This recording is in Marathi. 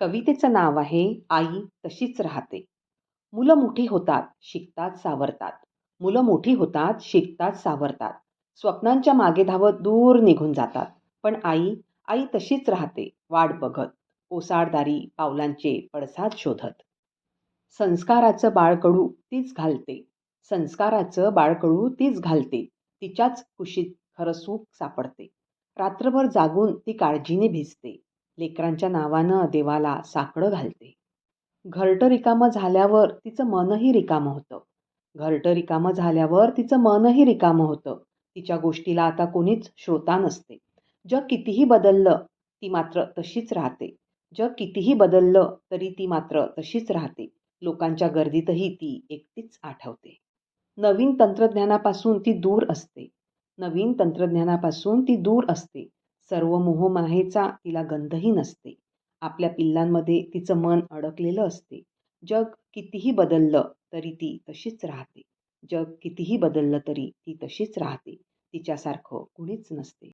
कवितेचं नाव आहे आई तशीच राहते. मुलं मोठी होतात शिकतात सावरतात. मुलं मोठी होतात शिकतात सावरतात. स्वप्नांच्या मागे धावत दूर निघून जातात. पण आई आई तशीच राहते वाट बघत. ओसाडदारी पावलांचे पडसाद शोधत. संस्काराचं बाळकडू तीच घालते. संस्काराचं बाळकडू तीच घालते. तिच्याच कुशीत खरं सुख सापडते. रात्रभर जागून ती काळजीने भिजते. लेकरांच्या नावानं देवाला साकडं घालते. घरटं रिकामं झाल्यावर तिचं मनही रिकामं होतं. घरटं रिकामं झाल्यावर तिचं मनही रिकामं होतं. तिच्या गोष्टीला आता कोणीच श्रोता नसते. जग कितीही बदललं ती मात्र तशीच राहते. जग कितीही बदललं तरी ती मात्र तशीच राहते. लोकांच्या गर्दीतही ती एकटीच आठवते. नवीन तंत्रज्ञानापासून ती दूर असते. नवीन तंत्रज्ञानापासून ती दूर असते. सर्व मोहमायेचा तिला गंधही नसते. आपल्या पिल्लांमध्ये तिचं मन अडकलेलं असते. जग कितीही बदललं तरी ती तशीच राहते. जग कितीही बदललं तरी ती तशीच राहते. तिच्यासारखं कुणीच नसते.